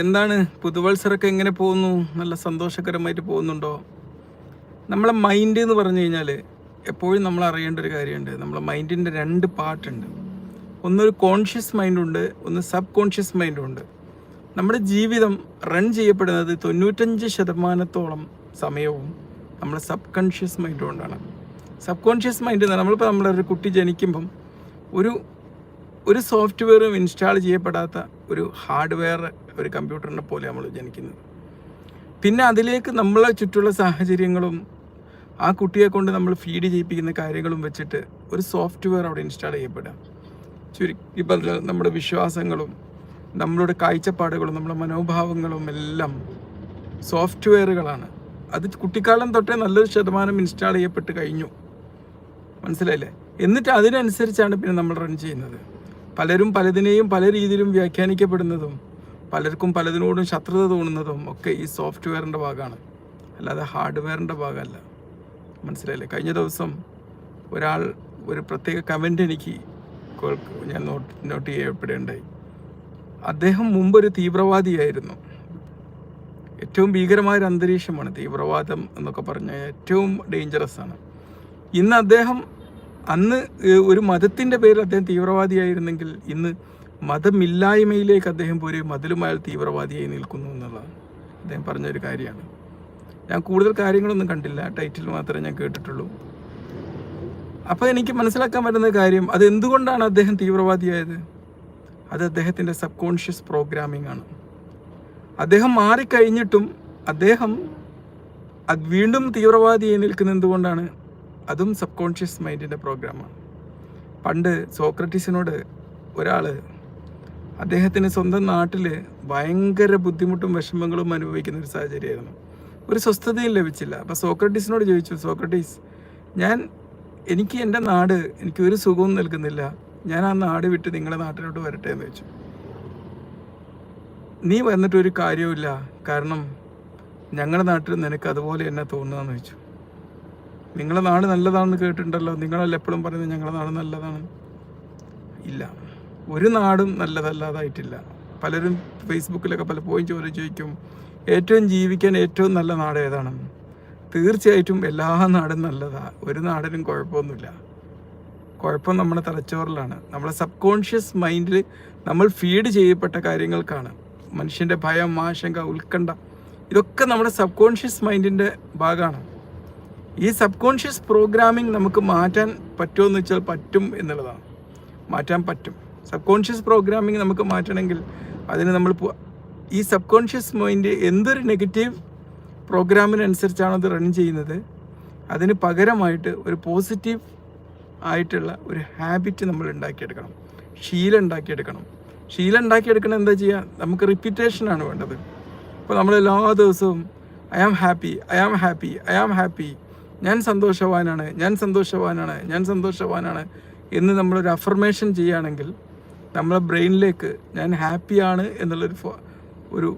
എന്താണ് പുതുവത്സരമൊക്കെ എങ്ങനെ പോകുന്നു? നല്ല സന്തോഷകരമായിട്ട് പോകുന്നുണ്ടോ? നമ്മളെ മൈൻഡ് എന്ന് പറഞ്ഞു കഴിഞ്ഞാൽ എപ്പോഴും നമ്മൾ അറിയേണ്ട ഒരു കാര്യമുണ്ട്. നമ്മളെ മൈൻഡിന്റെ രണ്ട് പാർട്ടുണ്ട് ഒന്നൊരു കോൺഷ്യസ് മൈൻഡുണ്ട് ഒന്ന് സബ് കോൺഷ്യസ് മൈൻഡുണ്ട് നമ്മുടെ ജീവിതം റൺ ചെയ്യപ്പെടുന്നത് തൊണ്ണൂറ്റഞ്ച് ശതമാനത്തോളം സമയവും നമ്മുടെ സബ് കോൺഷ്യസ് മൈൻഡ് കൊണ്ടാണ് സബ് കോൺഷ്യസ് മൈൻഡ് നമ്മളിപ്പോൾ നമ്മളൊരു കുട്ടി ജനിക്കുമ്പം ഒരു ഒരു സോഫ്റ്റ്വെയറും ഇൻസ്റ്റാൾ ചെയ്യപ്പെടാത്ത ഒരു ഹാർഡ്വെയർ ഒരു കമ്പ്യൂട്ടറിനെ പോലെ നമ്മൾ ജനിക്കുന്നത്. പിന്നെ അതിലേക്ക് നമ്മളെ ചുറ്റുള്ള സാഹചര്യങ്ങളും ആ കുട്ടിയെ കൊണ്ട് നമ്മൾ ഫീഡ് ചെയ്യിപ്പിക്കുന്ന കാര്യങ്ങളും വെച്ചിട്ട് ഒരു സോഫ്റ്റ്വെയർ അവിടെ ഇൻസ്റ്റാൾ ചെയ്യപ്പെടാം ചുരുക്കി പറഞ്ഞാൽ നമ്മുടെ വിശ്വാസങ്ങളും നമ്മളുടെ കാഴ്ചപ്പാടുകളും നമ്മുടെ മനോഭാവങ്ങളും എല്ലാം സോഫ്റ്റ്വെയറുകളാണ്. അത് കുട്ടിക്കാലം തൊട്ടേ നല്ലൊരു ശതമാനം ഇൻസ്റ്റാൾ ചെയ്യപ്പെട്ട് കഴിഞ്ഞു. മനസ്സിലായില്ലേ? എന്നിട്ട് അതിനനുസരിച്ചാണ് പിന്നെ നമ്മൾ റൺ ചെയ്യുന്നത്. പലരും പലതിനെയും പല രീതിയിലും വ്യാഖ്യാനിക്കപ്പെടുന്നതും പലർക്കും പലതിനോടും ശത്രുത തോന്നുന്നതും ഒക്കെ ഈ സോഫ്റ്റ്വെയറിന്റെ ഭാഗമാണ്. അല്ലാതെ ഹാർഡ്വെയറിന്റെ ഭാഗമല്ല. മനസ്സിലായില്ലേ? കഴിഞ്ഞ ദിവസം ഒരാൾ ഒരു പ്രത്യേക കമന്റ് എനിക്ക് ഞാൻ നോട്ട് നോട്ട് ചെയ്യപ്പെടുകയുണ്ടായി അദ്ദേഹം മുമ്പൊരു തീവ്രവാദിയായിരുന്നു. ഏറ്റവും ഭീകരമായ ഒരു അന്തരീക്ഷമാണ് തീവ്രവാദം എന്നൊക്കെ പറഞ്ഞാൽ ഏറ്റവും ഡേഞ്ചറസ് ആണ്. ഇന്ന് അദ്ദേഹം അന്ന് ഒരു മതത്തിന്റെ പേരിൽ അദ്ദേഹം തീവ്രവാദിയായിരുന്നെങ്കിൽ ഇന്ന് മതമില്ലായ്മയിലേക്ക് അദ്ദേഹം പോയി മതിലുമായ തീവ്രവാദിയായി നിൽക്കുന്നു എന്നുള്ളതാണ്. അദ്ദേഹം പറഞ്ഞൊരു കാര്യമാണ്. ഞാൻ കൂടുതൽ കാര്യങ്ങളൊന്നും കണ്ടില്ല. ടൈറ്റിൽ മാത്രമേ ഞാൻ കേട്ടിട്ടുള്ളൂ. അപ്പോൾ എനിക്ക് മനസ്സിലാക്കാൻ പറ്റുന്ന കാര്യം അത് എന്തുകൊണ്ടാണ് അദ്ദേഹം തീവ്രവാദിയായത്? അത് അദ്ദേഹത്തിന്റെ സബ് കോൺഷ്യസ് പ്രോഗ്രാമിംഗ് ആണ്. അദ്ദേഹം മാറിക്കഴിഞ്ഞിട്ടും അദ്ദേഹം അത് വീണ്ടും തീവ്രവാദിയായി നിൽക്കുന്ന എന്തുകൊണ്ടാണ്? അതും സബ് കോൺഷ്യസ് മൈൻഡിന്റെ പ്രോഗ്രാമാണ്. പണ്ട് സോക്രട്ടീസിനോട് ഒരാൾ അദ്ദേഹത്തിന് സ്വന്തം നാട്ടിൽ ഭയങ്കര ബുദ്ധിമുട്ടും വിഷമങ്ങളും അനുഭവിക്കുന്ന ഒരു സാഹചര്യമായിരുന്നു. ഒരു സ്വസ്ഥതയും ലഭിച്ചില്ല. അപ്പോൾ സോക്രട്ടീസിനോട് ചോദിച്ചു സോക്രട്ടീസ് ഞാൻ എനിക്ക് എന്റെ നാട് എനിക്ക് ഒരു സുഖവും നൽകുന്നില്ല. ഞാൻ ആ നാട് വിട്ട് നിങ്ങളുടെ നാട്ടിലോട്ട് വരട്ടെ എന്ന് ചോദിച്ചു. നീ വന്നിട്ടൊരു കാര്യവുമില്ല. കാരണം ഞങ്ങളുടെ നാട്ടിൽ നിനക്ക് അതുപോലെ എന്നെ തോന്നുന്നതെന്ന് ചോദിച്ചു. നിങ്ങളുടെ നാട് നല്ലതാണെന്ന് കേട്ടിട്ടുണ്ടല്ലോ. നിങ്ങളല്ല എപ്പോഴും പറയുന്നത് ഞങ്ങളുടെ നാട് നല്ലതാണ്? ഇല്ല. ഒരു നാടും നല്ലതല്ലാതായിട്ടില്ല. പലരും ഫേസ്ബുക്കിലൊക്കെ പലപ്പോഴും ചോദ്യം ചോദിക്കും ഏറ്റവും ജീവിക്കാൻ ഏറ്റവും നല്ല നാട് ഏതാണ്? തീർച്ചയായിട്ടും എല്ലാ നാടും നല്ലതാണ് ഒരു നാടിനും കുഴപ്പമൊന്നുമില്ല. കുഴപ്പം നമ്മുടെ തലച്ചോറിലാണ്. നമ്മളെ സബ് കോൺഷ്യസ് മൈൻഡിൽ നമ്മൾ ഫീഡ് ചെയ്യപ്പെട്ട കാര്യങ്ങൾക്കാണ്. മനുഷ്യന്റെ ഭയം ആശങ്ക ഉത്കണ്ഠ ഇതൊക്കെ നമ്മുടെ സബ് കോൺഷ്യസ് മൈൻഡിന്റെ ഭാഗമാണ്. ഈ സബ് കോൺഷ്യസ് പ്രോഗ്രാമിംഗ് നമുക്ക് മാറ്റാൻ പറ്റുമോ എന്ന് വെച്ചാൽ പറ്റും എന്നുള്ളതാണ്. മാറ്റാൻ പറ്റും. സബ് കോൺഷ്യസ് പ്രോഗ്രാമിംഗ് നമുക്ക് മാറ്റണമെങ്കിൽ അതിന് നമ്മൾ ഈ സബ് കോൺഷ്യസ് മൈൻഡ് എന്തൊരു നെഗറ്റീവ് പ്രോഗ്രാമിനനുസരിച്ചാണ് അത് റൺ ചെയ്യുന്നത് അതിന് പകരമായിട്ട് ഒരു പോസിറ്റീവ് ആയിട്ടുള്ള ഒരു ഹാബിറ്റ് നമ്മൾ ഉണ്ടാക്കിയെടുക്കണം. ശീലം ഉണ്ടാക്കിയെടുക്കണം. ശീലം ഉണ്ടാക്കിയെടുക്കണം എന്താ ചെയ്യുക? നമുക്ക് റിപ്പീറ്റേഷനാണ് വേണ്ടത്. ഇപ്പോൾ നമ്മൾ എല്ലാ ദിവസവും I am happy I am happy I am happy ഞാൻ സന്തോഷവാനാണ് ഞാൻ സന്തോഷവാനാണ് ഞാൻ സന്തോഷവാനാണ് എന്ന് നമ്മളൊരു അഫർമേഷൻ ചെയ്യുകയാണെങ്കിൽ നമ്മളെ ബ്രെയിനിലേക്ക് ഞാൻ ഹാപ്പിയാണ് എന്നുള്ളൊരു ഒരു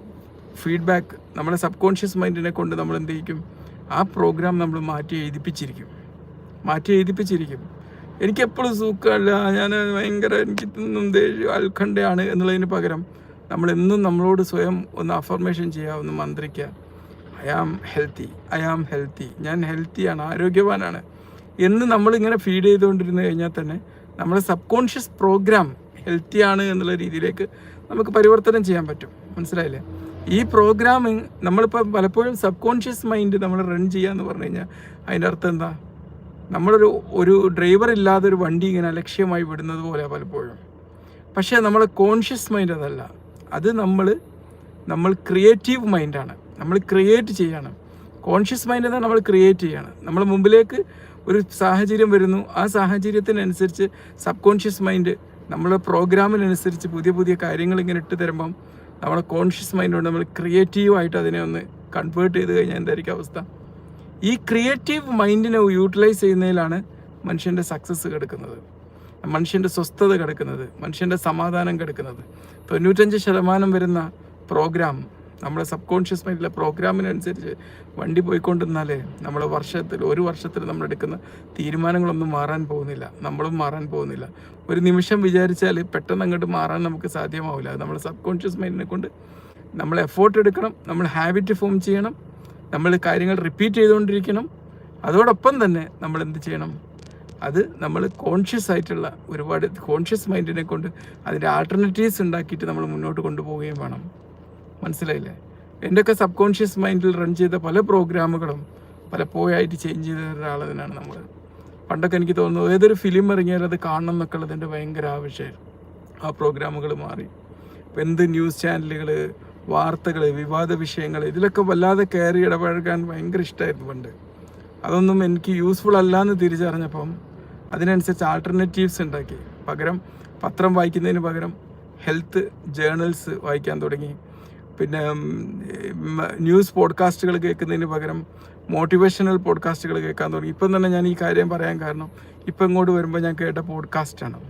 ഫീഡ്ബാക്ക് നമ്മുടെ സബ് കോൺഷ്യസ് മൈൻഡിനെ കൊണ്ട് നമ്മൾ എന്ത് ചെയ്യിക്കും? ആ പ്രോഗ്രാം നമ്മൾ മാറ്റി എഴുതിപ്പിച്ചിരിക്കും. മാറ്റി എഴുതിപ്പിച്ചിരിക്കും. എനിക്കെപ്പോഴും സൂക്കല്ല ഞാൻ ഭയങ്കര എനിക്ക് ഇന്നും ദേഷ്യം അൽഖണ്ഡയാണ് എന്നുള്ളതിന് പകരം നമ്മളെന്നും നമ്മളോട് സ്വയം ഒന്ന് അഫർമേഷൻ ചെയ്യുക ഒന്ന് മന്ത്രിക്കുക. I am healthy I am healthy ഞാൻ ഹെൽത്തിയാണ് ആരോഗ്യവാനാണ്. എന്ന് നമ്മളിങ്ങനെ ഫീഡ് ചെയ്തുകൊണ്ടിരുന്നു കഴിഞ്ഞാൽ തന്നെ നമ്മുടെ സബ് കോൺഷ്യസ് പ്രോഗ്രാം ഹെൽത്തിയാണ് എന്നുള്ള രീതിയിലേക്ക് നമുക്ക് പരിവർത്തനം ചെയ്യാൻ പറ്റും. മനസ്സിലായില്ലേ? ഈ പ്രോഗ്രാമിങ് നമ്മളിപ്പോൾ പലപ്പോഴും സബ് കോൺഷ്യസ് മൈൻഡ് നമ്മൾ റൺ ചെയ്യുക എന്ന് പറഞ്ഞു കഴിഞ്ഞാൽ അതിന്റെ അർത്ഥം എന്താ? നമ്മളൊരു ഒരു ഡ്രൈവർ ഇല്ലാതെ ഒരു വണ്ടി ഇങ്ങനെ അലക്ഷ്യമായി വിടുന്നത് പോലെ പലപ്പോഴും. പക്ഷേ നമ്മളെ കോൺഷ്യസ് മൈൻഡ് അതല്ല. അത് നമ്മൾ നമ്മൾ ക്രിയേറ്റീവ് മൈൻഡാണ് നമ്മൾ ക്രിയേറ്റ് ചെയ്യാണ്. കോൺഷ്യസ് മൈൻഡ് എന്നാൽ നമ്മൾ ക്രിയേറ്റ് ചെയ്യാണ്. നമ്മൾ മുമ്പിലേക്ക് ഒരു സാഹചര്യം വരുന്നു. ആ സാഹചര്യത്തിനനുസരിച്ച് സബ് കോൺഷ്യസ് മൈൻഡ് നമ്മളെ പ്രോഗ്രാമിനനുസരിച്ച് പുതിയ പുതിയ കാര്യങ്ങൾ ഇങ്ങനെ ഇട്ട് തരുമ്പം നമ്മളെ കോൺഷ്യസ് മൈൻഡ് കൊണ്ട് നമ്മൾ ക്രിയേറ്റീവായിട്ട് അതിനെ ഒന്ന് കൺവേർട്ട് ചെയ്ത് കഴിഞ്ഞാൽ എന്തായിരിക്കും അവസ്ഥ? ഈ ക്രിയേറ്റീവ് മൈൻഡിനെ യൂട്ടിലൈസ് ചെയ്യുന്നതിലാണ് മനുഷ്യന്റെ സക്സസ് കിടക്കുന്നത്. മനുഷ്യന്റെ സ്വസ്ഥത കിടക്കുന്നത്. മനുഷ്യന്റെ സമാധാനം കിടക്കുന്നത്. തൊണ്ണൂറ്റഞ്ച് ശതമാനം വരുന്ന പ്രോഗ്രാം നമ്മുടെ സബ് കോൺഷ്യസ് മൈൻഡിലെ പ്രോഗ്രാമിനനുസരിച്ച് വണ്ടി പോയിക്കൊണ്ടിരുന്നാലേ നമ്മൾ വർഷത്തിൽ ഒരു വർഷത്തിൽ നമ്മൾ എടുക്കുന്ന തീരുമാനങ്ങളൊന്നും മാറാൻ പോകുന്നില്ല. നമ്മളും മാറാൻ പോകുന്നില്ല. ഒരു നിമിഷം വിചാരിച്ചാൽ പെട്ടെന്ന് അങ്ങോട്ട് മാറാൻ നമുക്ക് സാധ്യമാവില്ല. അത് നമ്മുടെ സബ് കോൺഷ്യസ് മൈൻഡിനെ കൊണ്ട് നമ്മൾ എഫോർട്ട് എടുക്കണം നമ്മൾ ഹാബിറ്റ് ഫോം ചെയ്യണം നമ്മൾ കാര്യങ്ങൾ റിപ്പീറ്റ് ചെയ്തുകൊണ്ടിരിക്കണം. അതോടൊപ്പം തന്നെ നമ്മൾ എന്ത് ചെയ്യണം? അത് നമ്മൾ കോൺഷ്യസ് ആയിട്ടുള്ള ഒരുപാട് കോൺഷ്യസ് മൈൻഡിനെ കൊണ്ട് അതിന്റെ ആൾട്ടർനേറ്റീവ്സ് ഉണ്ടാക്കിയിട്ട് നമ്മൾ മുന്നോട്ട് കൊണ്ടുപോവുകയും വേണം. മനസ്സിലായില്ലേ? എന്റെയൊക്കെ സബ് കോൺഷ്യസ് മൈൻഡിൽ റൺ ചെയ്ത പല പ്രോഗ്രാമുകളും പലപ്പോഴായിട്ട് ചേഞ്ച് ചെയ്ത ഒരാളതിനാണ് നമ്മൾ പണ്ടൊക്കെ എനിക്ക് തോന്നുന്നു ഏതൊരു ഫിലിം ഇറങ്ങിയാലും അത് കാണണം എന്നൊക്കെ ഉള്ളത് എന്റെ ഭയങ്കര ആവശ്യമായിരുന്നു ആ പ്രോഗ്രാമുകൾ മാറി. ഇപ്പം എന്ത് ന്യൂസ് ചാനലുകൾ വാർത്തകൾ വിവാദ വിഷയങ്ങൾ ഇതിലൊക്കെ വല്ലാതെ കയറി ഇടപഴകാൻ ഭയങ്കര ഇഷ്ടമായിരുന്നു പണ്ട്. അതൊന്നും എനിക്ക് യൂസ്ഫുൾ അല്ല എന്ന് തിരിച്ചറിഞ്ഞപ്പം അതിനനുസരിച്ച് ആൾട്ടർനേറ്റീവ്സ് ഉണ്ടാക്കി. പകരം പത്രം വായിക്കുന്നതിന് പകരം ഹെൽത്ത് ജേണൽസ് വായിക്കാൻ തുടങ്ങി. പിന്നെ ന്യൂസ് പോഡ്കാസ്റ്റുകൾ കേൾക്കുന്നതിന് പകരം മോട്ടിവേഷണൽ പോഡ്കാസ്റ്റുകൾ കേൾക്കാൻ തുടങ്ങി. ഇപ്പം തന്നെ ഞാൻ ഈ കാര്യം പറയാൻ കാരണം ഇപ്പം ഇങ്ങോട്ട് വരുമ്പോൾ ഞാൻ കേട്ട പോഡ്കാസ്റ്റാണ്.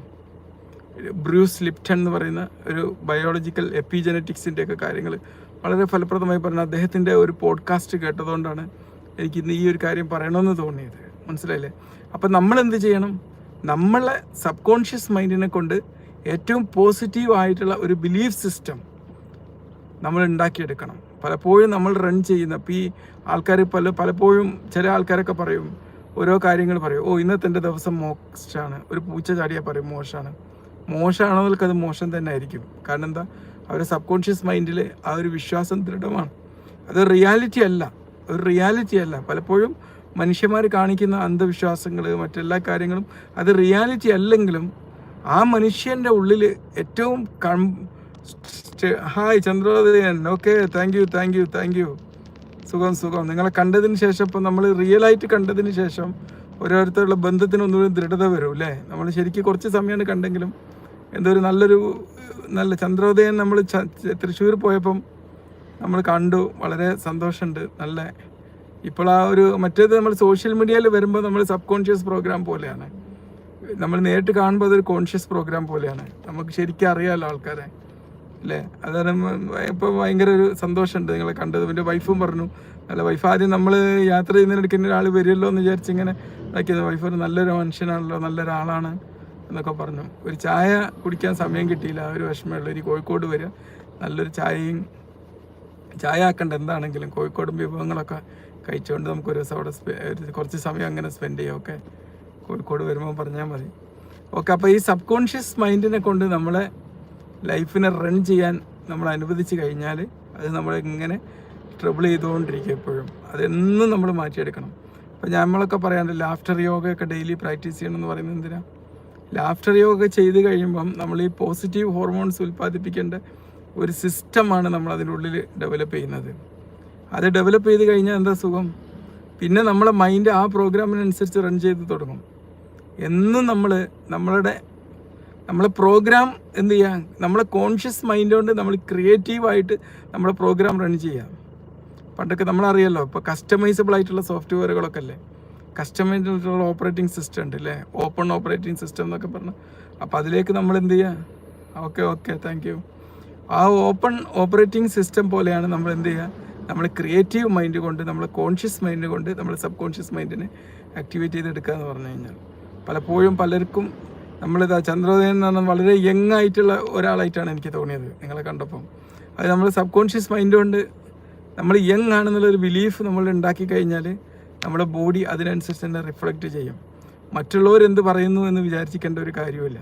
ബ്രൂസ് ലിപ്റ്റൺ എന്ന് പറയുന്ന ഒരു ബയോളജിക്കൽ എപ്പിജനറ്റിക്സിന്റെ ഒക്കെ കാര്യങ്ങൾ വളരെ ഫലപ്രദമായി പറഞ്ഞ അദ്ദേഹത്തിന്റെ ഒരു പോഡ്കാസ്റ്റ് കേട്ടതുകൊണ്ടാണ് എനിക്ക് ഇന്ന് ഈ ഒരു കാര്യം പറയണമെന്ന് തോന്നിയത്. മനസ്സിലായില്ലേ? അപ്പം നമ്മൾ എന്ത് ചെയ്യണം? നമ്മളെ സബ് കോൺഷ്യസ് മൈൻഡിനെ കൊണ്ട് ഏറ്റവും പോസിറ്റീവ് ആയിട്ടുള്ള ഒരു ബിലീഫ് സിസ്റ്റം നമ്മൾ ഉണ്ടാക്കിയെടുക്കണം. പലപ്പോഴും നമ്മൾ റൺ ചെയ്യുന്ന ഇപ്പോൾ ഈ ആൾക്കാർ പല പലപ്പോഴും ചില ആൾക്കാരൊക്കെ പറയും ഓരോ കാര്യങ്ങൾ പറയും ഓ ഇന്നത്തെ എന്റെ ദിവസം മോശമാണ് ഒരു പൂച്ച ചാടിയാൽ പറയും മോശമാണ് മോശമാണെങ്കിൽ അത് മോശം തന്നെ ആയിരിക്കും. കാരണം എന്താ? അവരുടെ സബ് കോൺഷ്യസ് മൈൻഡിൽ ആ ഒരു വിശ്വാസം ദൃഢമാണ്. അത് റിയാലിറ്റി അല്ല. ഒരു റിയാലിറ്റി അല്ല. പലപ്പോഴും മനുഷ്യന്മാർ കാണിക്കുന്ന അന്ധവിശ്വാസങ്ങൾ മറ്റെല്ലാ കാര്യങ്ങളും അത് റിയാലിറ്റി അല്ലെങ്കിലും ആ മനുഷ്യന്റെ ഉള്ളിൽ ഏറ്റവും hi Chandrodayan. Okay thank you thank you thank you സുഖം സുഖം. നിങ്ങളെ കണ്ടതിന് ശേഷം ഇപ്പം നമ്മൾ റിയൽ റിയലായിട്ട് കണ്ടതിന് ശേഷം ഓരോരുത്തരുടെ ബന്ധത്തിന് ഒന്നുകൂടി ദൃഢത വരും അല്ലേ? നമ്മൾ ശരിക്കും കുറച്ച് സമയമാണ് കണ്ടെങ്കിലും എന്തോ ഒരു നല്ലൊരു നല്ല ചന്ദ്രോദയൻ നമ്മൾ തൃശ്ശൂർ പോയപ്പം നമ്മൾ കണ്ടു. വളരെ സന്തോഷമുണ്ട്. നല്ല ഇപ്പോൾ ആ ഒരു മറ്റേത് നമ്മൾ സോഷ്യൽ മീഡിയയിൽ വരുമ്പോൾ നമ്മൾ സബ് കോൺഷ്യസ് പ്രോഗ്രാം പോലെയാണ്. നമ്മൾ നേരിട്ട് കാണുമ്പോൾ അതൊരു കോൺഷ്യസ് പ്രോഗ്രാം പോലെയാണ്. നമുക്ക് ശരിക്കും അറിയാമല്ലോ ആൾക്കാരെ. അല്ലേ അതാണ് ഇപ്പോൾ ഭയങ്കര ഒരു സന്തോഷമുണ്ട് നിങ്ങളെ കണ്ടത്. എന്റെ വൈഫും പറഞ്ഞു അല്ല വൈഫ് ആദ്യം നമ്മൾ യാത്ര ചെയ്യുന്നതിനിടയ്ക്ക് ഒരാൾ വരുമല്ലോ എന്ന് വിചാരിച്ച് ഇങ്ങനെ ഇതാക്കിയത്. വൈഫ് ഒരു നല്ലൊരു മനുഷ്യനാണല്ലോ നല്ലൊരാളാണ് എന്നൊക്കെ പറഞ്ഞു. ഒരു ചായ കുടിക്കാൻ സമയം കിട്ടിയില്ല. ആ ഒരു വിഷമമുള്ള ഒരു കോഴിക്കോട് വരിക നല്ലൊരു ചായയും ചായ ആക്കേണ്ട. എന്താണെങ്കിലും കോഴിക്കോടും വിഭവങ്ങളൊക്കെ കഴിച്ചുകൊണ്ട് നമുക്ക് ഒരു ദിവസം അവിടെ കുറച്ച് സമയം അങ്ങനെ സ്പെൻഡ് ചെയ്യാം. ഓക്കെ? കോഴിക്കോട് വരുമ്പോൾ പറഞ്ഞാൽ മതി. ഓക്കെ അപ്പോൾ ഈ സബ് കോൺഷ്യസ് മൈൻഡിനെ കൊണ്ട് നമ്മളെ ലൈഫിനെ റൺ ചെയ്യാൻ നമ്മൾ അനുവദിച്ച് കഴിഞ്ഞാൽ അത് നമ്മളെ ഇങ്ങനെ ട്രബിൾ ചെയ്തുകൊണ്ടിരിക്കും എപ്പോഴും. അതെന്നും നമ്മൾ മാറ്റിയെടുക്കണം. അപ്പോൾ നമ്മളൊക്കെ പറയാണ്ട് ലാഫ്റ്റർ യോഗയൊക്കെ ഡെയിലി പ്രാക്ടീസ് ചെയ്യണം എന്ന് പറയുന്നത് എന്തിനാ? ലാഫ്റ്റർ യോഗ ചെയ്ത് കഴിയുമ്പം നമ്മൾ ഈ പോസിറ്റീവ് ഹോർമോൺസ് ഉൽപ്പാദിപ്പിക്കേണ്ട ഒരു സിസ്റ്റമാണ് നമ്മൾ അതിനുള്ളിൽ ഡെവലപ്പ് ചെയ്യുന്നത്. അത് ഡെവലപ്പ് ചെയ്ത് കഴിഞ്ഞാൽ എന്താ സുഖം? പിന്നെ നമ്മളെ മൈൻഡ് ആ പ്രോഗ്രാമിനനുസരിച്ച് റൺ ചെയ്ത് തുടങ്ങും. എന്നും നമ്മൾ നമ്മളുടെ നമ്മളെ പ്രോഗ്രാം എന്ത് ചെയ്യാം? നമ്മളെ കോൺഷ്യസ് മൈൻഡ് കൊണ്ട് നമ്മൾ ക്രിയേറ്റീവായിട്ട് നമ്മളെ പ്രോഗ്രാം റൺ ചെയ്യാം. പണ്ടൊക്കെ നമ്മളറിയാലോ ഇപ്പോൾ കസ്റ്റമൈസബിൾ ആയിട്ടുള്ള സോഫ്റ്റ്വെയറുകളൊക്കെ അല്ലേ? കസ്റ്റമൈസ്ഡ് ആയിട്ടുള്ള ഓപ്പറേറ്റിംഗ് സിസ്റ്റം ഉണ്ട് അല്ലേ ഓപ്പൺ ഓപ്പറേറ്റിംഗ് സിസ്റ്റം എന്നൊക്കെ പറഞ്ഞ്. അപ്പോൾ അതിലേക്ക് നമ്മൾ എന്ത് ചെയ്യുക ഓക്കെ ഓക്കെ താങ്ക് യു ആ ഓപ്പൺ ഓപ്പറേറ്റിംഗ് സിസ്റ്റം പോലെയാണ് നമ്മൾ എന്ത് ചെയ്യുക നമ്മൾ ക്രിയേറ്റീവ് മൈൻഡ് കൊണ്ട് നമ്മൾ കോൺഷ്യസ് മൈൻഡ് കൊണ്ട് നമ്മൾ സബ് കോൺഷ്യസ് മൈൻഡിനെ ആക്ടിവേറ്റ് ചെയ്തെടുക്കുക എന്ന് പറഞ്ഞു കഴിഞ്ഞാൽ. പലപ്പോഴും പലർക്കും നമ്മളിതാ ചന്ദ്രോദയൻ എന്ന് പറഞ്ഞാൽ വളരെ യങ് ആയിട്ടുള്ള ഒരാളായിട്ടാണ് എനിക്ക് തോന്നിയത് നിങ്ങളെ കണ്ടപ്പം. അത് നമ്മൾ സബ് കോൺഷ്യസ് മൈൻഡ് കൊണ്ട് നമ്മൾ യങ് ആണെന്നുള്ളൊരു ബിലീഫ് നമ്മൾ ഉണ്ടാക്കി കഴിഞ്ഞാൽ നമ്മുടെ ബോഡി അതിനനുസരിച്ച് തന്നെ റിഫ്ലക്റ്റ് ചെയ്യും. മറ്റുള്ളവർ എന്ത് പറയുന്നു എന്ന് വിചാരിച്ചിക്കേണ്ട ഒരു കാര്യമില്ല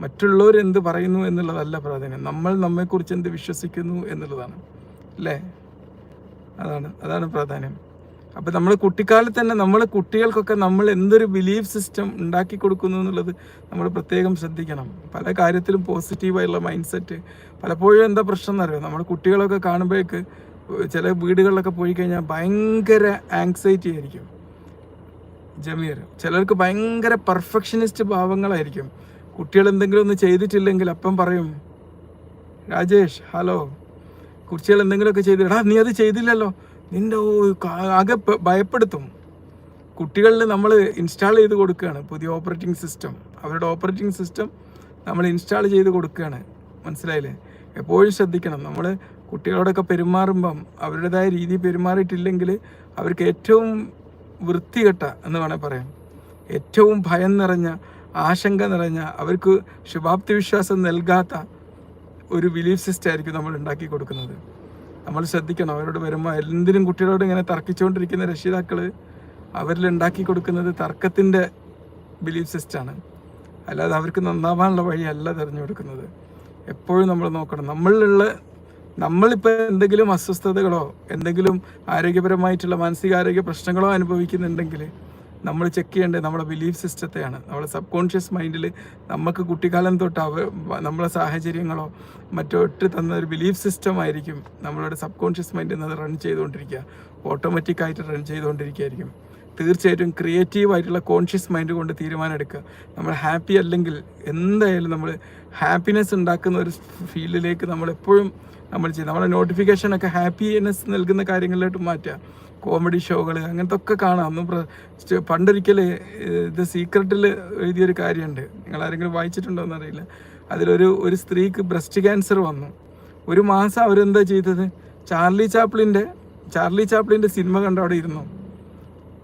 മറ്റുള്ളവർ എന്ത് പറയുന്നു എന്നുള്ളതല്ല പ്രാധാന്യം. നമ്മൾ നമ്മെക്കുറിച്ച് എന്ത് വിശ്വസിക്കുന്നു എന്നുള്ളതാണ്. അല്ലേ? അതാണ് അതാണ് പ്രാധാന്യം. അപ്പം നമ്മൾ കുട്ടിക്കാലത്ത് തന്നെ നമ്മൾ കുട്ടികൾക്കൊക്കെ നമ്മൾ എന്തൊരു ബിലീഫ് സിസ്റ്റം ഉണ്ടാക്കി കൊടുക്കുന്നു എന്നുള്ളത് നമ്മൾ പ്രത്യേകം ശ്രദ്ധിക്കണം. പല കാര്യത്തിലും പോസിറ്റീവായുള്ള മൈൻഡ് സെറ്റ് പലപ്പോഴും എന്താ പ്രശ്നം എന്നറിയോ നമ്മൾ കുട്ടികളൊക്കെ കാണുമ്പോഴേക്ക് ചില വീടുകളിലൊക്കെ പോയി കഴിഞ്ഞാൽ ഭയങ്കര ആങ്സൈറ്റി ആയിരിക്കും. ജമീർ ചിലർക്ക് ഭയങ്കര പെർഫെക്ഷനിസ്റ്റ് ഭാവങ്ങളായിരിക്കും. കുട്ടികൾ എന്തെങ്കിലും ഒന്ന് ചെയ്തിട്ടില്ലെങ്കിൽ അപ്പം പറയും രാജേഷ് ഹലോ കുട്ടികൾ എന്തെങ്കിലുമൊക്കെ ചെയ്തിടാ നീ അത് ചെയ്തില്ലല്ലോ. ക- ആകെ ഭയപ്പെടുത്തും. കുട്ടികളിൽ നമ്മൾ ഇൻസ്റ്റാൾ ചെയ്ത് കൊടുക്കുകയാണ് പുതിയ ഓപ്പറേറ്റിംഗ് സിസ്റ്റം അവരുടെ ഓപ്പറേറ്റിംഗ് സിസ്റ്റം നമ്മൾ ഇൻസ്റ്റാൾ ചെയ്ത് കൊടുക്കുകയാണ് മനസ്സിലായില്ലേ? എപ്പോഴും ശ്രദ്ധിക്കണം. നമ്മൾ കുട്ടികളോടൊക്കെ പെരുമാറുമ്പം അവരുടേതായ രീതി പെരുമാറിയിട്ടില്ലെങ്കിൽ അവർക്ക് ഏറ്റവും വൃത്തികെട്ട എന്ന് വേണേൽ പറയാം. ഏറ്റവും ഭയം നിറഞ്ഞ ആശങ്ക നിറഞ്ഞ അവർക്ക് ശുഭാപ്തി വിശ്വാസം നൽകാത്ത ഒരു ബിലീഫ് സിസ്റ്റം ആയിരിക്കും നമ്മൾ ഉണ്ടാക്കി കൊടുക്കുന്നത്. നമ്മൾ ശ്രദ്ധിക്കണം. അവരോട് വരുമ്പോൾ എന്തിനും കുട്ടികളോട് ഇങ്ങനെ തർക്കിച്ചുകൊണ്ടിരിക്കുന്ന രക്ഷിതാക്കൾ അവരിൽ ഉണ്ടാക്കി കൊടുക്കുന്നത് തർക്കത്തിന്റെ ബിലീഫ് സിസ്റ്റാണ് അല്ലാതെ അവർക്ക് നന്നാവാനുള്ള വഴിയല്ല തിരഞ്ഞു കൊടുക്കുന്നത്. എപ്പോഴും നമ്മൾ നോക്കണം. നമ്മളിലുള്ള നമ്മളിപ്പോൾ എന്തെങ്കിലും അസ്വസ്ഥതകളോ എന്തെങ്കിലും ആരോഗ്യപരമായിട്ടുള്ള മാനസികാരോഗ്യ പ്രശ്നങ്ങളോ അനുഭവിക്കുന്നുണ്ടെങ്കിൽ നമ്മൾ ചെക്ക് ചെയ്യേണ്ടത് നമ്മുടെ ബിലീഫ് സിസ്റ്റത്തെയാണ് നമ്മുടെ സബ് കോൺഷ്യസ് മൈൻഡിൽ നമുക്ക് കുട്ടിക്കാലം തൊട്ട് അവ നമ്മളെ സാഹചര്യങ്ങളോ മറ്റോ ഇട്ട് തന്ന ഒരു ബിലീഫ് സിസ്റ്റം ആയിരിക്കും നമ്മളുടെ സബ് കോൺഷ്യസ് മൈൻഡിൽ നിന്ന് റൺ ചെയ്തുകൊണ്ടിരിക്കുക ഓട്ടോമാറ്റിക്കായിട്ട് റൺ ചെയ്തുകൊണ്ടിരിക്കുകയായിരിക്കും. തീർച്ചയായിട്ടും ക്രിയേറ്റീവായിട്ടുള്ള കോൺഷ്യസ് മൈൻഡ് കൊണ്ട് തീരുമാനം എടുക്കുക നമ്മൾ ഹാപ്പി അല്ലെങ്കിൽ എന്തായാലും നമ്മൾ ഹാപ്പിനെസ് ഉണ്ടാക്കുന്ന ഒരു ഫീൽഡിലേക്ക് നമ്മൾ എപ്പോഴും നമ്മൾ ചെയ്യും നമ്മുടെ നോട്ടിഫിക്കേഷനൊക്കെ ഹാപ്പിനെസ് നൽകുന്ന കാര്യങ്ങളിലോട്ട് മാറ്റുക. കോമഡി ഷോകൾ അങ്ങനത്തെ ഒക്കെ കാണാം. പ്ര- പണ്ടൊരിക്കൽ ഇത് സീക്രട്ടിൽ എഴുതിയൊരു കാര്യമുണ്ട് നിങ്ങൾ ആരെങ്കിലും വായിച്ചിട്ടുണ്ടോ എന്നറിയില്ല. അതിലൊരു ഒരു സ്ത്രീക്ക് ബ്രസ്റ്റ് ക്യാൻസർ വന്നു. ഒരു മാസം അവരെന്താ ചെയ്തത്? ചാർലി ചാപ്ലിന്റെ ചാർലി ചാപ്ലിന്റെ സിനിമ കണ്ട അവിടെ ഇരുന്നു.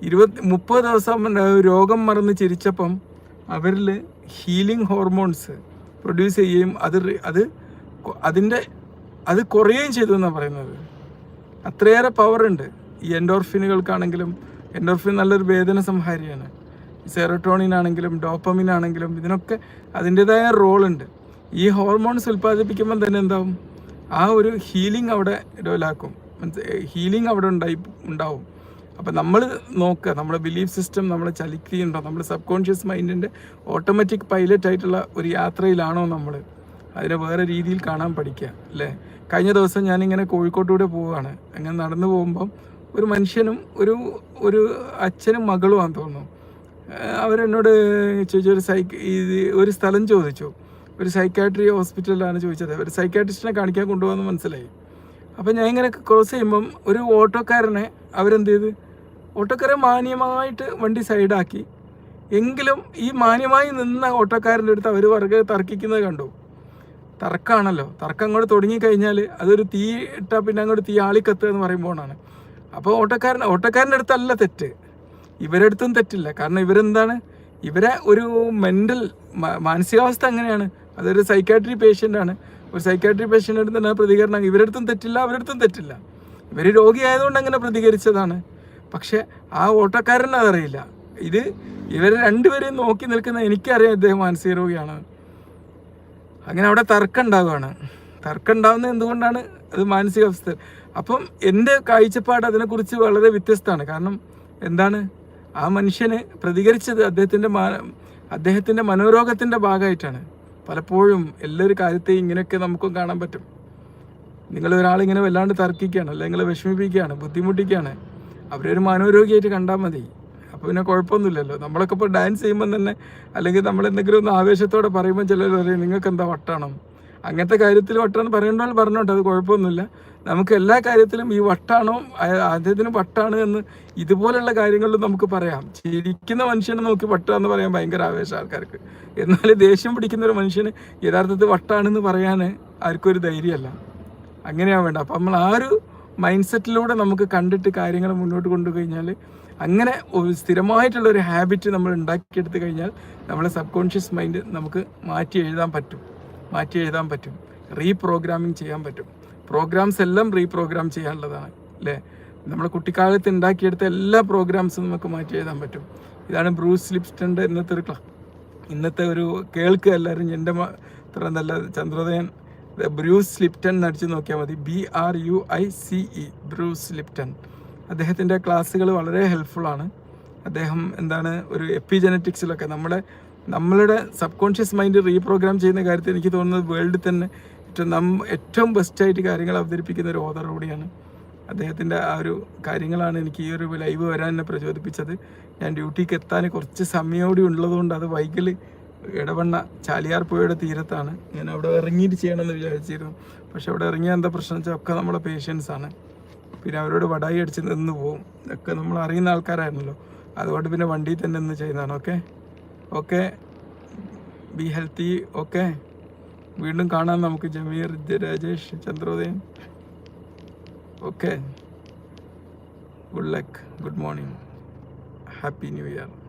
ഇരുപത്തി മുപ്പത് ദിവസം രോഗം മറന്ന് ചിരിച്ചപ്പം അവരിൽ ഹീലിംഗ് ഹോർമോൺസ് പ്രൊഡ്യൂസ് ചെയ്യുകയും അത് അത് അതിന്റെ അത് കുറയുകയും ചെയ്തു എന്നാണ് പറയുന്നത്. അത്രയേറെ പവർ ഉണ്ട്. ഈ എൻഡോർഫിനുകൾക്കാണെങ്കിലും എൻഡോർഫിൻ നല്ലൊരു വേദന സംഹാരിയാണ്. സെറട്ടോണിൻ ആണെങ്കിലും ഡോപ്പമിൻ ആണെങ്കിലും ഇതിനൊക്കെ അതിന്റെതായ റോളുണ്ട് ഈ ഹോർമോൺസ് ഉൽപ്പാദിപ്പിക്കുമ്പോൾ തന്നെ എന്താവും? ആ ഒരു ഹീലിംഗ് അവിടെ ഡെവലാക്കും ഹീലിംഗ് അവിടെ ഉണ്ടായി ഉണ്ടാവും. അപ്പം നമ്മൾ നോക്കുക നമ്മുടെ ബിലീഫ് സിസ്റ്റം നമ്മളെ ചലിക്കുകയുണ്ടോ? നമ്മുടെ സബ് കോൺഷ്യസ് മൈൻഡിന്റെ ഓട്ടോമാറ്റിക് പൈലറ്റ് ആയിട്ടുള്ള ഒരു യാത്രയിലാണോ നമ്മൾ? അതിനെ വേറെ രീതിയിൽ കാണാൻ പഠിക്കുക അല്ലേ? കഴിഞ്ഞ ദിവസം ഞാനിങ്ങനെ കോഴിക്കോട്ടൂടെ പോവുകയാണ് അങ്ങനെ നടന്നു പോകുമ്പം ഒരു മനുഷ്യനും ഒരു ഒരു അച്ഛനും മകളുമാണെന്ന് തോന്നുന്നു. അവരെന്നോട് ചോദിച്ചു ഒരു സൈക്ക് ഒരു സ്ഥലം ചോദിച്ചു. ഒരു സൈക്കാട്രി ഹോസ്പിറ്റലിലാണ് ചോദിച്ചത്. ഒരു സൈക്കാട്രിസ്റ്റിനെ കാണിക്കാൻ കൊണ്ടുപോകാമെന്ന് മനസ്സിലായി. അപ്പം ഞാൻ ഇങ്ങനെ ക്രോസ് ചെയ്യുമ്പം ഒരു ഓട്ടോക്കാരനെ അവരെന്ത് ചെയ്ത്? ഓട്ടോക്കാരെ മാന്യമായിട്ട് വണ്ടി സൈഡാക്കി. എങ്കിലും ഈ മാന്യമായി നിന്ന ഓട്ടോക്കാരന്റെ അടുത്ത് അവർ വർഗ തർക്കിക്കുന്നത് കണ്ടു. തർക്കമാണല്ലോ തർക്കം അങ്ങോട്ട് തുടങ്ങിക്കഴിഞ്ഞാൽ അതൊരു തീ ഇട്ടാൽ പിന്നെ അങ്ങോട്ട് തീ ആളിക്കത്തുക എന്ന് പറയുമ്പോഴാണ് അപ്പോൾ ഓട്ടക്കാരൻ ഓട്ടോക്കാരന്റെ അടുത്തല്ല തെറ്റ്. ഇവരടുത്തും തെറ്റില്ല. കാരണം ഇവരെന്താണ്? ഇവരെ ഒരു മെന്റൽ മാനസികാവസ്ഥ അങ്ങനെയാണ്. അതൊരു സൈക്കാട്രി പേഷ്യന്റാണ് ഒരു സൈക്കാട്രി പേഷ്യന്റെ അടുത്ത് തന്നെ പ്രതികരണം. ഇവരടുത്തും തെറ്റില്ല അവരടുത്തും തെറ്റില്ല. ഇവർ രോഗിയായതുകൊണ്ട് അങ്ങനെ പ്രതികരിച്ചതാണ്. പക്ഷേ ആ ഓട്ടോക്കാരൻ അതറിയില്ല. ഇത് ഇവരെ രണ്ടുപേരെയും നോക്കി നിൽക്കുന്ന എനിക്കറിയാം ഇദ്ദേഹം മാനസിക രോഗിയാണ്. അങ്ങനെ അവിടെ തർക്കം ഉണ്ടാവുകയാണ് തർക്കം ഉണ്ടാവുന്നത് എന്തുകൊണ്ടാണ്? അത് മാനസികാവസ്ഥ. അപ്പം എന്റെ കാഴ്ചപ്പാട് അതിനെക്കുറിച്ച് വളരെ വ്യത്യസ്തമാണ്. കാരണം എന്താണ്? ആ മനുഷ്യന് പ്രതികരിച്ചത് അദ്ദേഹത്തിന്റെ അദ്ദേഹത്തിന്റെ മനോരോഗത്തിന്റെ ഭാഗമായിട്ടാണ്. പലപ്പോഴും എല്ലാവരും കാര്യത്തെയും ഇങ്ങനെയൊക്കെ നമുക്കും കാണാൻ പറ്റും. നിങ്ങൾ ഒരാളിങ്ങനെ വല്ലാണ്ട് തർക്കിക്കുകയാണ് അല്ലെങ്കിൽ വിഷമിപ്പിക്കുകയാണ് ബുദ്ധിമുട്ടിക്കുകയാണ്. അവരൊരു മനോരോഗിയായിട്ട് കണ്ടാൽ മതി. അപ്പോൾ പിന്നെ കുഴപ്പമൊന്നുമില്ലല്ലോ. നമ്മളൊക്കെ ഇപ്പോൾ ഡാൻസ് ചെയ്യുമ്പോൾ തന്നെ അല്ലെങ്കിൽ നമ്മൾ എന്തെങ്കിലും ഒന്ന് ആവേശത്തോടെ പറയുമ്പോൾ ചിലർ പറയും നിങ്ങൾക്ക് എന്താ വട്ടാണോ? അങ്ങനത്തെ കാര്യത്തിൽ വട്ടാണ് പറയണ്ടോ പറഞ്ഞോട്ടെ അത് കുഴപ്പമൊന്നുമില്ല. നമുക്ക് എല്ലാ കാര്യത്തിലും ഈ വട്ടാണോ അദ്ദേഹത്തിന് വട്ടാണ് എന്ന് ഇതുപോലുള്ള കാര്യങ്ങളിലും നമുക്ക് പറയാം. ചിരിക്കുന്ന മനുഷ്യനെ നോക്കി വട്ടാന്ന് പറയാൻ ഭയങ്കര ആവേശം ആൾക്കാർക്ക്. എന്നാൽ ദേഷ്യം പിടിക്കുന്ന ഒരു മനുഷ്യന് യഥാർത്ഥത്തിൽ വട്ടാണെന്ന് പറയാൻ ആർക്കും ഒരു ധൈര്യമല്ല. അങ്ങനെയാണ് വേണ്ട അപ്പം നമ്മൾ ആ ഒരു മൈൻഡ് സെറ്റിലൂടെ നമുക്ക് കണ്ടിട്ട് കാര്യങ്ങൾ മുന്നോട്ട് കൊണ്ടുകഴിഞ്ഞാൽ അങ്ങനെ ഒരു സ്ഥിരമായിട്ടുള്ള ഒരു ഹാബിറ്റ് നമ്മൾ ഉണ്ടാക്കിയെടുത്ത് കഴിഞ്ഞാൽ നമ്മളെ സബ് കോൺഷ്യസ് മൈൻഡ് നമുക്ക് മാറ്റി എഴുതാൻ പറ്റും. മാറ്റി എഴുതാൻ പറ്റും. റീപ്രോഗ്രാമിംഗ് ചെയ്യാൻ പറ്റും. പ്രോഗ്രാംസ് എല്ലാം റീപ്രോഗ്രാം ചെയ്യാനുള്ളതാണ് അല്ലേ? നമ്മുടെ കുട്ടിക്കാലത്ത് ഉണ്ടാക്കിയെടുത്ത എല്ലാ പ്രോഗ്രാംസും നമുക്ക് മാറ്റി എഴുതാൻ പറ്റും. ഇതാണ് ബ്രൂസ് ലിപ്സ്റ്റന്റെ ഇന്നത്തെ ഒരു ഇന്നത്തെ ഒരു കേൾക്കുക എല്ലാവരും. എന്റെ അത്ര നല്ല ചന്ദ്രോദയൻ ബ്രൂസ് ലിപ്റ്റൺ നടിച്ചു നോക്കിയാൽ മതി. B R U I C E Bruce Lipton. അദ്ദേഹത്തിന്റെ ക്ലാസ്സുകൾ വളരെ ഹെൽപ്ഫുള്ളാണ് അദ്ദേഹം എന്താണ് ഒരു എപ്പിജനറ്റിക്സിലൊക്കെ നമ്മുടെ നമ്മളുടെ സബ് കോൺഷ്യസ് മൈൻഡ് റീപ്രോഗ്രാം ചെയ്യുന്ന കാര്യത്തിൽ എനിക്ക് തോന്നുന്നത് വേൾഡിൽ തന്നെ ഏറ്റവും നം ഏറ്റവും ബെസ്റ്റായിട്ട് കാര്യങ്ങൾ അവതരിപ്പിക്കുന്ന ഒരു ഓതർ കൂടിയാണ്. അദ്ദേഹത്തിന്റെ ആ ഒരു കാര്യങ്ങളാണ് എനിക്ക് ഈ ഒരു ലൈവ് വരാൻ എന്നെ പ്രചോദിപ്പിച്ചത്. ഞാൻ ഡ്യൂട്ടിക്ക് എത്താൻ കുറച്ച് സമയം കൂടി ഉള്ളതുകൊണ്ട് അത് വൈകൽ ഇടവണ്ണ ചാലിയാർ പുഴയുടെ തീരത്താണ്. ഞാൻ അവിടെ ഇറങ്ങിയിട്ട് ചെയ്യണമെന്ന് വിചാരിച്ചിരുന്നു. പക്ഷെ അവിടെ ഇറങ്ങിയാൽ എന്താ പ്രശ്നം വെച്ചാൽ ഒക്കെ നമ്മളെ പേഷ്യൻസ് ആണ്. പിന്നെ അവരോട് വടായി അടിച്ച് നിന്ന് പോവും. ഒക്കെ നമ്മൾ അറിയുന്ന ആൾക്കാരായിരുന്നല്ലോ. അതുകൊണ്ട് പിന്നെ വണ്ടിയിൽ തന്നെ നിന്ന് ചെയ്യുന്നതാണ്. Okay? Okay? Be healthy okay? വീണ്ടും കാണാം നമുക്ക്. Jameer Rajesh Chandrodayan. Okay? Good luck good morning happy new year